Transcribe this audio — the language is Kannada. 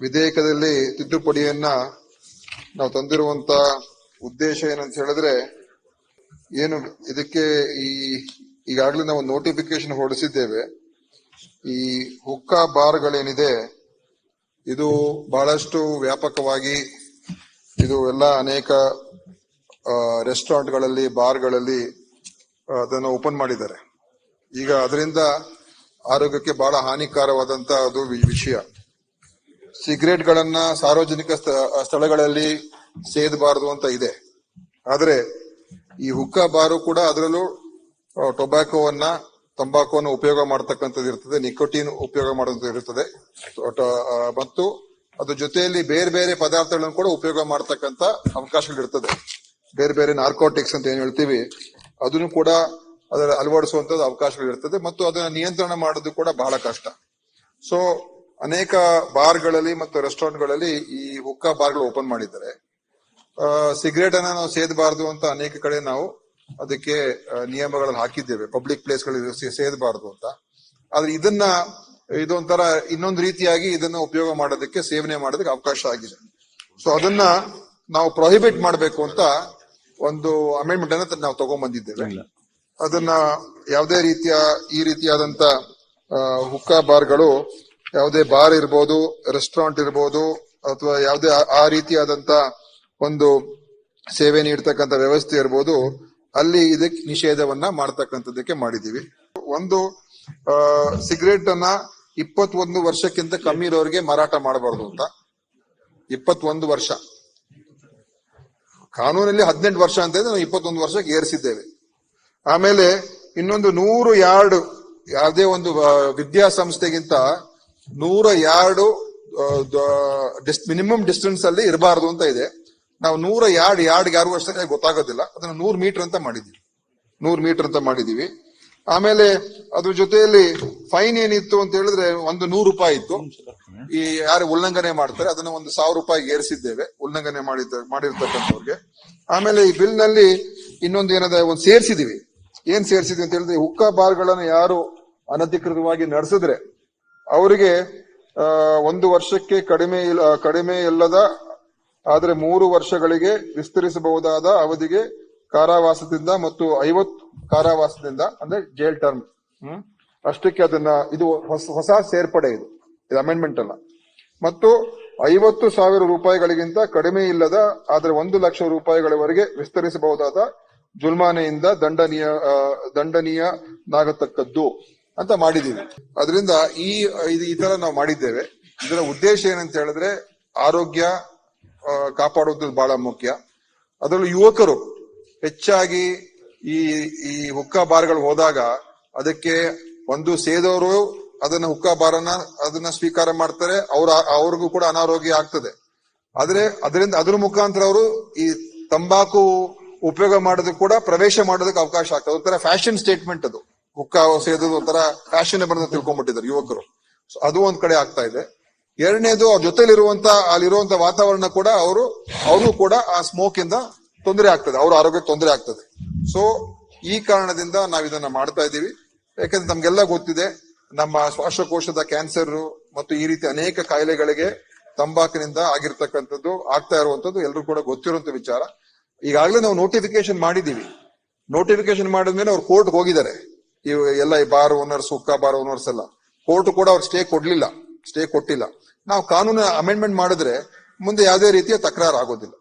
ವಿಧೇಯಕದಲ್ಲಿ ತಿದ್ದುಪಡಿಯನ್ನ ನಾವು ತಂದಿರುವಂತ ಉದ್ದೇಶ ಏನಂತ ಹೇಳಿದ್ರೆ, ಏನು ಇದಕ್ಕೆ ಈ ಈಗಾಗಲೇ ನಾವು ನೋಟಿಫಿಕೇಶನ್ ಹೊರಡಿಸಿದ್ದೇವೆ. ಈ ಹುಕ್ಕಾ ಬಾರ್ಗಳೇನಿದೆ ಇದು ಬಹಳಷ್ಟು ವ್ಯಾಪಕವಾಗಿ ಇದು ಎಲ್ಲ ಅನೇಕ ರೆಸ್ಟೋರೆಂಟ್ಗಳಲ್ಲಿ ಬಾರ್ಗಳಲ್ಲಿ ಅದನ್ನು ಓಪನ್ ಮಾಡಿದ್ದಾರೆ. ಈಗ ಅದರಿಂದ ಆರೋಗ್ಯಕ್ಕೆ ಬಹಳ ಹಾನಿಕಾರವಾದಂತ ಅದು ವಿಷಯ. ಸಿಗರೇಟ್ ಗಳನ್ನ ಸಾರ್ವಜನಿಕ ಸ್ಥ- ಸ್ಥಳಗಳಲ್ಲಿ ಸೇದಬಾರದು ಅಂತ ಇದೆ. ಆದರೆ ಈ ಹುಕ್ಕಾ ಬಾರು ಕೂಡ ಅದರಲ್ಲೂ ಟೊಬ್ಯಾಕೋವನ್ನ, ತಂಬಾಕುವನ್ನು ಉಪಯೋಗ ಮಾಡತಕ್ಕಂಥದ್ದು ಇರ್ತದೆ, ನಿಕೋಟಿನ್ ಉಪಯೋಗ ಮಾಡುವಂತ ಇರ್ತದೆ. ಮತ್ತು ಅದ್ರ ಜೊತೆಯಲ್ಲಿ ಬೇರೆ ಬೇರೆ ಪದಾರ್ಥಗಳನ್ನು ಕೂಡ ಉಪಯೋಗ ಮಾಡತಕ್ಕಂತ ಅವಕಾಶಗಳಿರ್ತದೆ ಬೇರೆ ಬೇರೆ ನಾರ್ಕೋಟಿಕ್ಸ್ ಅಂತ ಏನ್ ಹೇಳ್ತೀವಿ, ಅದನ್ನು ಕೂಡ ಅದರ ಅಳವಡಿಸುವಂತದ್ದು ಅವಕಾಶಗಳಿರ್ತದೆ ಮತ್ತು ಅದನ್ನ ನಿಯಂತ್ರಣ ಮಾಡೋದು ಕೂಡ ಬಹಳ ಕಷ್ಟ. ಸೊ ಅನೇಕ ಬಾರ್ಗಳಲ್ಲಿ ಮತ್ತು ರೆಸ್ಟೋರೆಂಟ್ಗಳಲ್ಲಿ ಈ ಹುಕ್ಕಾ ಬಾರ್ಗಳು ಓಪನ್ ಮಾಡಿದ್ದಾರೆ. ಸಿಗರೇಟ್ ಅನ್ನ ನಾವು ಸೇದಬಾರದು ಅಂತ ಅನೇಕ ಕಡೆ ನಾವು ಅದಕ್ಕೆ ನಿಯಮಗಳಲ್ಲಿ ನಿಯಮಗಳನ್ನು ಹಾಕಿದ್ದೇವೆ. ಪಬ್ಲಿಕ್ ಪ್ಲೇಸ್ಗಳಲ್ಲಿ ಸೇದಬಾರದು ಅಂತ. ಆದ್ರೆ ಇದನ್ನ ಇದೊಂಥರ ಇನ್ನೊಂದು ರೀತಿಯಾಗಿ ಇದನ್ನ ಉಪಯೋಗ ಮಾಡೋದಕ್ಕೆ ಸೇವನೆ ಮಾಡೋದಕ್ಕೆ ಅವಕಾಶ ಆಗಿದೆ. ಸೊ ಅದನ್ನ ನಾವು ಪ್ರೊಹಿಬಿಟ್ ಮಾಡಬೇಕು ಅಂತ ಒಂದು ಅಮೆಂಡ್ಮೆಂಟ್ ಅನ್ನ ನಾವು ತಗೊಂಡ್ಬಂದಿದ್ದೇವೆ ಅದನ್ನ ಯಾವುದೇ ರೀತಿಯ ಈ ರೀತಿಯಾದಂತ ಹುಕ್ಕಾ ಬಾರ್ಗಳು ಯಾವುದೇ ಬಾರ್ ಇರ್ಬೋದು ರೆಸ್ಟೋರೆಂಟ್ ಇರ್ಬೋದು, ಅಥವಾ ಯಾವುದೇ ಆ- ರೀತಿಯಾದಂತ ಒಂದು ಸೇವೆ ನೀಡ್ತಕ್ಕಂಥ ವ್ಯವಸ್ಥೆ ಇರ್ಬೋದು, ಅಲ್ಲಿ ಇದಕ್ಕೆ ನಿಷೇಧವನ್ನ ಮಾಡ್ತಕ್ಕಂಥದ್ದಕ್ಕೆ ಮಾಡಿದೀವಿ ಒಂದು ಸಿಗರೇಟ್ ಅನ್ನ ಇಪ್ಪತ್ತೊಂದು ವರ್ಷಕ್ಕಿಂತ ಕಮ್ಮಿ ಇರೋರಿಗೆ ಮಾರಾಟ ಮಾಡಬಾರ್ದು ಅಂತ. ಇಪ್ಪತ್ತೊಂದು ವರ್ಷ. ಕಾನೂನಲ್ಲಿ ಹದಿನೆಂಟು ವರ್ಷ ಅಂತ ನಾವು ಇಪ್ಪತ್ತೊಂದು ವರ್ಷಕ್ಕೆ ಏರಿಸಿದ್ದೇವೆ. ಆಮೇಲೆ ಇನ್ನೊಂದು ನೂರು ಯಾರ್ಡ್, ಯಾವುದೇ ಒಂದು ವಿದ್ಯಾಸಂಸ್ಥೆಗಿಂತ ನೂರ ಯಾರ್ಡ್ ಮಿನಿಮಮ್ ಡಿಸ್ಟೆನ್ಸ್ ಅಲ್ಲಿ ಇರಬಾರದು ಅಂತ ಇದೆ. ನಾವು ನೂರ ಯಾರ್ಡ್ ಯಾರ್ಡ್ ಯಾರಿಗೂ ಅಷ್ಟೇ ಗೊತ್ತಾಗೋದಿಲ್ಲ. ಅದನ್ನ ನೂರ್ ಮೀಟರ್ ಅಂತ ಮಾಡಿದೀವಿ ನೂರ್ ಮೀಟರ್ ಅಂತ ಮಾಡಿದೀವಿ ಆಮೇಲೆ ಅದ್ರ ಜೊತೆಯಲ್ಲಿ ಫೈನ್ ಏನಿತ್ತು ಅಂತ ಹೇಳಿದ್ರೆ ಒಂದು ನೂರು ರೂಪಾಯಿ ಇತ್ತು. ಈ ಯಾರು ಉಲ್ಲಂಘನೆ ಮಾಡ್ತಾರೆ, ಅದನ್ನ ಒಂದು ಸಾವಿರ ರೂಪಾಯಿ ಏರಿಸಿದ್ದೇವೆ. ಉಲ್ಲಂಘನೆ ಮಾಡಿದ ಮಾಡಿರ್ತಕ್ಕಂಥವ್ರಿಗೆ. ಆಮೇಲೆ ಈ ಬಿಲ್ನಲ್ಲಿ ಇನ್ನೊಂದು ಏನದ ಒಂದು ಸೇರಿಸಿದೀವಿ ಏನ್ ಸೇರಿಸಿದ್ವಿ ಅಂತ ಹೇಳಿದ್ರೆ ಹುಕ್ಕಾ ಬಾರ್ಗಳನ್ನು ಯಾರು ಅನಧಿಕೃತವಾಗಿ ನಡೆಸಿದ್ರೆ ಅವರಿಗೆ ಒಂದು ವರ್ಷಕ್ಕೆ ಕಡಿಮೆ ಇಲ್ಲ ಕಡಿಮೆ ಇಲ್ಲದ ಆದರೆ ಮೂರು ವರ್ಷಗಳಿಗೆ ವಿಸ್ತರಿಸಬಹುದಾದ ಅವಧಿಗೆ ಕಾರಾವಾಸದಿಂದ ಮತ್ತು ಐವತ್ತು ಕಾರಾವಾಸದಿಂದ ಅಂದ್ರೆ ಜೈಲ್ ಟರ್ಮ್ ಹ್ಮ್. ಅಷ್ಟಕ್ಕೆ ಅದನ್ನ ಇದು ಹೊಸ ಹೊಸ ಸೇರ್ಪಡೆ ಇದು ಇದು ಅಮೆಂಡ್ಮೆಂಟ್ ಅಲ್ಲ. ಮತ್ತು ಐವತ್ತು ಸಾವಿರ ರೂಪಾಯಿಗಳಿಗಿಂತ ಕಡಿಮೆ ಇಲ್ಲದ ಆದರೆ ಒಂದು ಲಕ್ಷ ರೂಪಾಯಿಗಳವರೆಗೆ ವಿಸ್ತರಿಸಬಹುದಾದ ಜುಲ್ಮಾನೆಯಿಂದ ದಂಡನೀಯ ದಂಡನೀಯನಾಗತಕ್ಕದ್ದು ಅಂತ ಮಾಡಿದೀವಿ. ಅದರಿಂದ ಈ ಈ ತರ ನಾವು ಮಾಡಿದ್ದೇವೆ. ಇದರ ಉದ್ದೇಶ ಏನಂತ ಹೇಳಿದ್ರೆ ಆರೋಗ್ಯ ಕಾಪಾಡುವುದು ಬಹಳ ಮುಖ್ಯ. ಅದರಲ್ಲೂ ಯುವಕರು ಹೆಚ್ಚಾಗಿ ಈ ಈ ಹುಕ್ಕಾ ಬಾರ್ಗಳು ಹೋದಾಗ ಅದಕ್ಕೆ ಒಂದು ಸೇದವರು ಅದನ್ನ ಹುಕ್ಕಾ ಬಾರನ್ನ ಅದನ್ನ ಸ್ವೀಕಾರ ಮಾಡ್ತಾರೆ. ಅವ್ರ, ಅವ್ರಿಗೂ ಕೂಡ ಅನಾರೋಗ್ಯ ಆಗ್ತದೆ. ಆದ್ರೆ ಅದರಿಂದ ಅದ್ರ ಮುಖಾಂತರ ಅವರು ಈ ತಂಬಾಕು ಉಪಯೋಗ ಮಾಡೋದಕ್ಕೆ ಕೂಡ ಪ್ರವೇಶ ಮಾಡೋದಕ್ಕೆ ಅವಕಾಶ ಆಗ್ತದೆ. ಒಂಥರ ಫ್ಯಾಷನ್ ಸ್ಟೇಟ್ಮೆಂಟ್ ಅದು. ಹುಕ್ಕಾ ಸೇದೋದು ಒಂಥರ ಫ್ಯಾಷನ್ ಅಂತ ತಿಳ್ಕೊಂಡ್ಬಿಟ್ಟಿದ್ದಾರೆ ಯುವಕರು. ಸೊ ಅದು ಒಂದ್ ಕಡೆ ಆಗ್ತಾ ಇದೆ. ಎರಡನೇದು, ಅವ್ರ ಜೊತೆಲಿರುವಂತ, ಅಲ್ಲಿರುವಂತ ವಾತಾವರಣ ಕೂಡ ಅವರು ಅವರು ಕೂಡ ಆ ಸ್ಮೋಕ್ ಇಂದ ತೊಂದರೆ ಆಗ್ತದೆ. ಅವ್ರ ಆರೋಗ್ಯಕ್ಕೆ ತೊಂದರೆ ಆಗ್ತದೆ. ಸೊ ಈ ಕಾರಣದಿಂದ ನಾವ್ ಇದನ್ನ ಮಾಡ್ತಾ ಇದ್ದೀವಿ. ಯಾಕಂದ್ರೆ ನಮ್ಗೆಲ್ಲ ಗೊತ್ತಿದೆ, ನಮ್ಮ ಶ್ವಾಸಕೋಶದ ಕ್ಯಾನ್ಸರ್ ಮತ್ತು ಈ ರೀತಿ ಅನೇಕ ಕಾಯಿಲೆಗಳಿಗೆ ತಂಬಾಕಿನಿಂದ ಆಗಿರ್ತಕ್ಕಂಥದ್ದು, ಆಗ್ತಾ ಇರುವಂತದ್ದು ಎಲ್ರು ಕೂಡ ಗೊತ್ತಿರುವಂತ ವಿಚಾರ. ಈಗಾಗಲೇ ನಾವು ನೋಟಿಫಿಕೇಶನ್ ಮಾಡಿದೀವಿ ನೋಟಿಫಿಕೇಶನ್ ಮಾಡಿದ್ಮೇಲೆ ಅವ್ರು ಕೋರ್ಟ್ ಹೋಗಿದ್ದಾರೆ. ಇವ್ ಎಲ್ಲ ಈ ಬಾರ್ ಓನರ್ಸ್ ಹುಕ್ಕಾ ಬಾರ್ ಓನರ್ಸ್ ಎಲ್ಲ. ಕೋರ್ಟ್ ಕೂಡ ಅವ್ರು ಸ್ಟೇ ಕೊಡ್ಲಿಲ್ಲ. ಸ್ಟೇ ಕೊಟ್ಟಿಲ್ಲ. ನಾವು ಕಾನೂನು ಅಮೆಂಡ್ಮೆಂಟ್ ಮಾಡಿದ್ರೆ ಮುಂದೆ ಯಾವುದೇ ರೀತಿಯ ತಕರಾರು ಆಗೋದಿಲ್ಲ